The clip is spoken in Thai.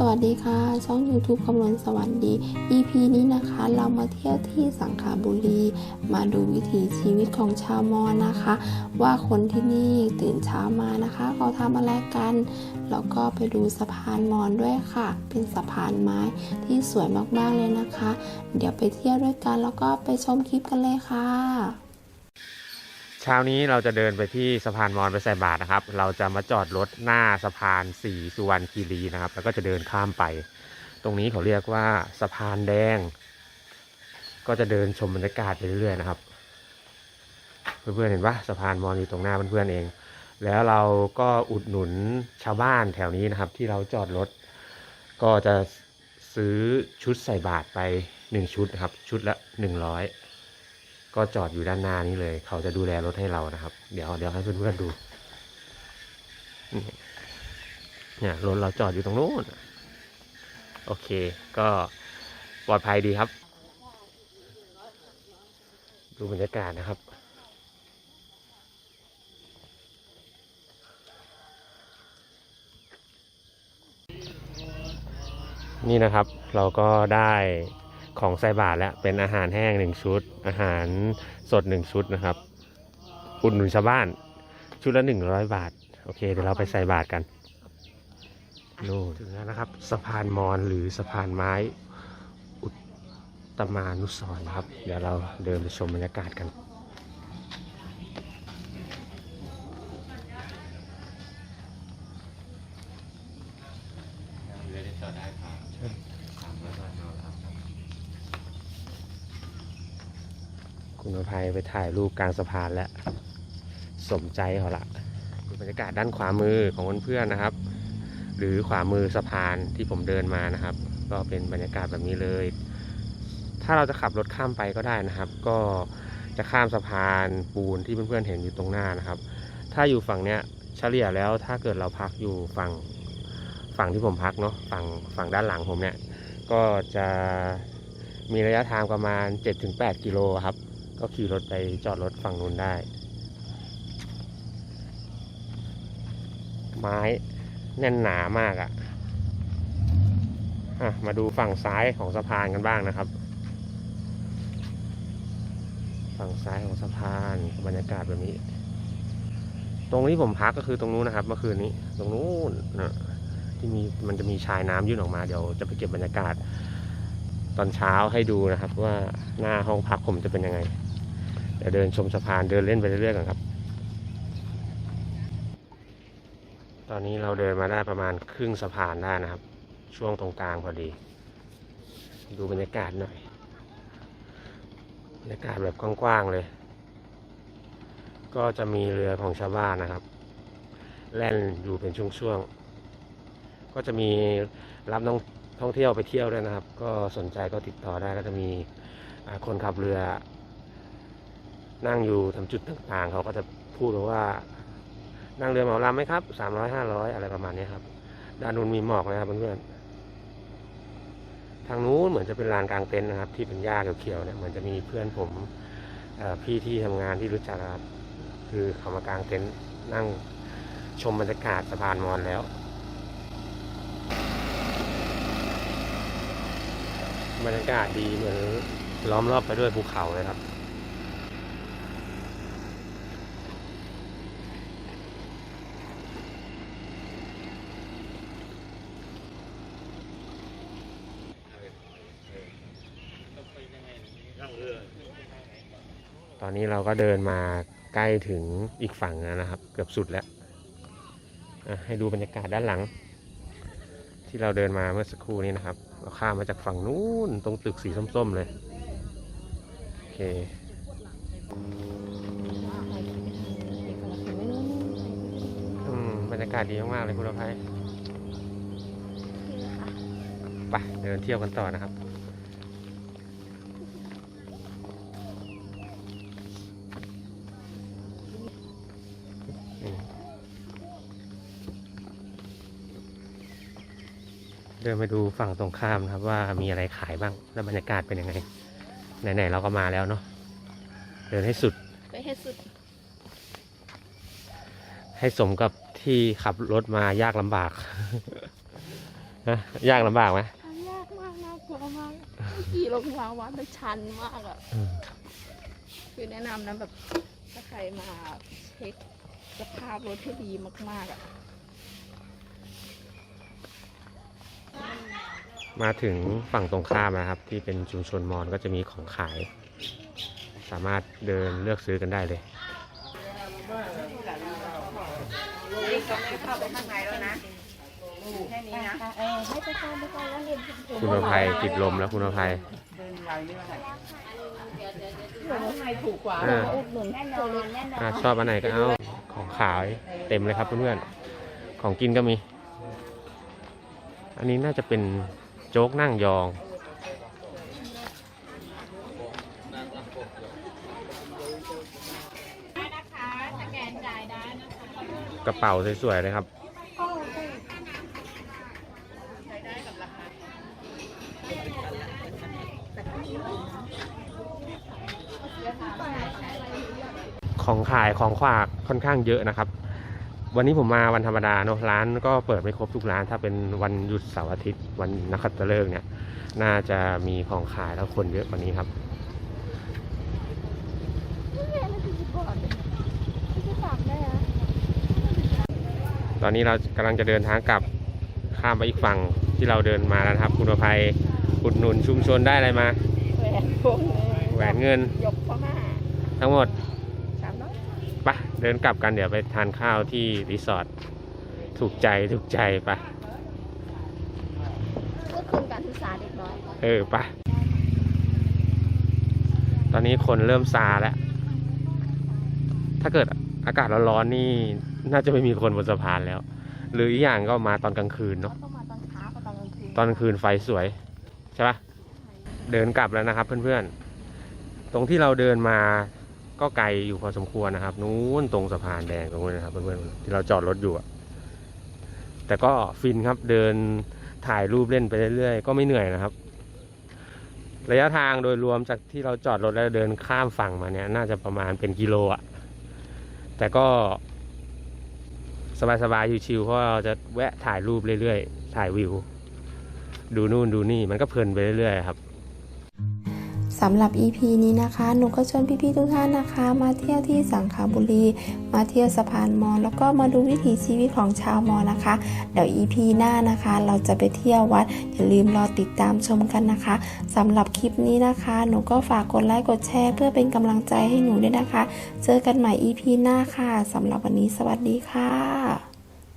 สวัสดีค่ะ ช่อง YouTube คำนวณสวัสดี EP นี้นะคะ เรามาเที่ยวที่สังขบุรี มาดูวิถีชีวิตของชาวมอญนะคะ ว่าคนที่นี่ตื่นเช้ามานะคะเขาทำอะไรกัน แล้วก็ไปดูสะพานมอญด้วยค่ะ เป็นสะพานไม้ที่สวยมากๆเลยนะคะ เดี๋ยวไปเที่ยวด้วยกันแล้วก็ไปชมคลิปกันเลยค่ะ ช้านี้เราจะเดินไปที่สะพานมอญไปใส่บาตรนะครับ เราจะมาจอดรถหน้าสะพานสีสุวรรณคีรีนะครับ แล้วก็จะเดินข้ามไป ตรงนี้เขาเรียกว่าสะพานแดง ก็จะเดินชมบรรยากาศไปเรื่อยๆนะครับ เพื่อนๆเห็นปะสะพานมอญอยู่ตรงหน้าเพื่อนๆเอง แล้วเราก็อุดหนุนชาวบ้านแถวนี้นะครับ ที่เราจอดรถ ก็จะซื้อชุดใส่บาตรไปหนึ่งชุดนะครับ ชุดละหนึ่งร้อย ก็จอดอยู่ด้านหน้านี้เลย เขาจะดูแลรถให้เรานะครับ เดี๋ยวเดี๋ยวให้เพื่อนๆดูเนี่ยรถเราจอดอยู่ตรงนู้นโอเค ก็ปลอดภัยดีครับ ดูบรรยากาศนะครับนี่นะครับเราก็ได้ ของใส่บาตรแล้วเป็นอาหารแห้งหนึ่งชุด อาหารสดหนึ่งชุดนะครับอุดหนุนชาวบ้าน ชุดละหนึ่งร้อยบาท โอเค เดี๋ยวเราไปใส่บาตรกันนู่นถึงแล้วนะครับ สะพานมอญหรือสะพานไม้อุตมานุสรณ์นะครับ เดี๋ยวเราเดินไปชมบรรยากาศกันคุ ณอภัยไปถ่ายรูปกลางสะพานแล้ว สมใจเขาละดูบรรยากาศด้านขวามือของเพื่อนๆนะครับ หรือขวามือสะพานที่ผมเดินมานะครับ ก็เป็นบรรยากาศแบบนี้เลย ถ้าเราจะขับรถข้ามไปก็ได้นะครับ ก็จะข้ามสะพานปูนที่เพื่อนๆเห็นอยู่ตรงหน้านะครับ ถ้าอยู่ฝั่งเนี้ยเฉลี่ยแล้วถ้าเกิดเราพักอยู่ฝั่งฝั่งที่ผมพักเนาะฝั่งฝั่งด้านหลังผมเนี่ย ก็จะมีระยะทางประมาณ 7-8 กิโลครับ ก็ขี่รถไปจอดรถฝั่งนู้นได้ ไม้แน่นหนามากอะอะ มาดูฝั่งซ้ายของสะพานกันบ้างนะครับ ฝั่งซ้ายของสะพานบรรยากาศแบบนี้ ตรงที่ผมพักก็คือตรงนู้นนะครับ เมื่อคืนนี้ ตรงนู้นนะที่มีมันจะมีชายน้ำยื่นออกมาเดี๋ยวจะไปเก็บบรรยากาศ ตอนเช้าให้ดูนะครับ ว่าหน้าห้องพักผมจะเป็นยังไง ดี๋ยวเดินชมสะพานเดินเล่นไปเรื่อยๆก่อนครับ ตอนนี้เราเดินมาได้ประมาณครึ่งสะพานได้นะครับ ช่วงตรงกลางพอดี ดูบรรยากาศหน่อยบรรยากาศแบบกว้างๆเลย ก็จะมีเรือของชาวบ้านนะครับ แล่นอยู่เป็นช่วงๆก็จะมีรับน้องท่องเที่ยวไปเที่ยวด้วยนะครับ ก็สนใจก็ติดต่อได้ก็จะมีคนขับเรือ นั่งอยู่ทำจุดต่างๆ เขาก็จะพูดว่า นั่งเรือเหมาลำไหมครับสามร้อยห้าร้อยอะไรประมาณนี้ครับ ด้านนู้นมีหมอกนะครับเพื่อนๆทางนู้นเหมือนจะเป็นลานกลางเต็นท์นะครับ ที่เป็นหญ้าเขียวๆเนี่ยเหมือนจะมีเพื่อนผมพี่ที่ทำงานที่รู้จักครับ คือเขามากางเต็นท์นั่งชมบรรยากาศสะพานมอญแล้ว บรรยากาศดีเหมือนล้อมรอบไปด้วยภูเขาเลยครับ ตอนนี้เราก็เดินมาใกล้ถึงอีกฝั่งนะครับ เกือบสุดแล้วให้ดูบรรยากาศด้านหลัง ที่เราเดินมาเมื่อสักครู่นี้นะครับ เราข้ามมาจากฝั่งนู้นตรงตึกสีส้มๆเลยโอเคบรรยากาศดีมากๆเลยคุณอภัยไปเดินเที่ยวกันต่อนะครับ ดินไปดูฝั่งตรงข้ามนะครับ ว่ามีอะไรขายบ้าง แล้วบรรยากาศเป็นยังไง ไหนๆเราก็มาแล้วเนาะ เดินให้สุด ไปให้สุด ให้สมกับที่ขับรถมายากลำบากฮะยากลำบากไหมทางยากมากน่ากลัวมากขี่ลงมาวัดมันชันมากอะอืมคือแนะนำนะแบบถ้าใครมาเช็คสภาพรถให้ดีมากๆอะ มาถึงฝั่งตรงข้ามนะครับ ที่เป็นชุมชนมอญก็จะมีของขาย สามารถเดินเลือกซื้อกันได้เลยนี่ก็ไม่เข้าไปข้างในแล้วนะแค่นี้นะเออให้ไปก่อนไปก่อนแล้วเรียนคุณอภัยติดลมแล้วคุณอภัยเดินไหลนี่ว่าข้างในถูกกว่าเอออุดหนุนแน่นอนแน่นอนอะชอบอันไหนก็เอาของขายเต็มเลยครับเพื่อนๆของกินก็มี อันนี้น่าจะเป็นโจ๊กนั่งยอง กระเป๋าสวยๆเลยครับ ของขายของฝากค่อนข้างเยอะนะครับ วันนี้ผมมาวันธรรมดาเนอะร้านก็เปิดไม่ครบทุกร้าน ถ้าเป็นวันหยุดเสาร์อาทิตย์ วันนักขัตฤกษ์เนี่ย น่าจะมีของขายแล้วคนเยอะกว่านี้ครับตอนนี้เรากำลังจะเดินทางกลับข้ามไปอีกฝั่งที่เราเดินมาแล้วนะครับ คุณอภัยอุดหนุนชุมชนได้อะไรมา แหวนพวงแหวนเงินยกพม่าทั้งหมดสามร้อยไป เดินกลับกันเดี๋ยวไปทานข้าวที่รีสอร์ทถูกใจถูกใจไปก็คืนการศึกษาเด็กน้อยเออไปตอนนี้คนเริ่มซาแล้ว ถ้าเกิดอากาศร้อนๆนี่น่าจะไม่มีคนบนสะพานแล้ว หรืออีกอย่างก็มาตอนกลางคืนเนาะต้องมาตอนเช้ากับตอนกลางคืนตอนกลางคืนไฟสวย ใช่ปะเดินกลับแล้วนะครับเพื่อนๆ ตรงที่เราเดินมา ก็ไกลอยู่พอสมควรนะครับ นู้นตรงสะพานแดงตรงนู้นนะครับเพื่อนๆที่เราจอดรถอยู่แต่ก็ฟินครับเดินถ่ายรูปเล่นไปเรื่อยๆ ก็ไม่เหนื่อยนะครับ ระยะทางโดยรวมจากที่เราจอดรถแล้วเดินข้ามฝั่งมาเนี่ยน่าจะประมาณเป็นกิโลอะแต่ก็ สบายๆชิวๆเพราะเราจะแวะถ่ายรูปเรื่อยๆ ถ่ายวิว ดูนู่นดูนี่มันก็เพลินไปเรื่อยๆครับ สำหรับ EP นี้นะคะ หนูก็ชวนพี่ๆทุกท่านนะคะ มาเที่ยวที่สังขาบุรี มาเที่ยวสะพานมอญแล้วก็มาดูวิถีชีวิตของชาวมอญนะคะ เดี๋ยว EP หน้านะคะ เราจะไปเที่ยววัด อย่าลืมรอติดตามชมกันนะคะสำหรับคลิปนี้นะคะ หนูก็ฝากกดไลค์กดแชร์ เพื่อเป็นกำลังใจให้หนูด้วยนะคะ เจอกันใหม่ EP หน้าค่ะสำหรับวันนี้สวัสดีค่ะ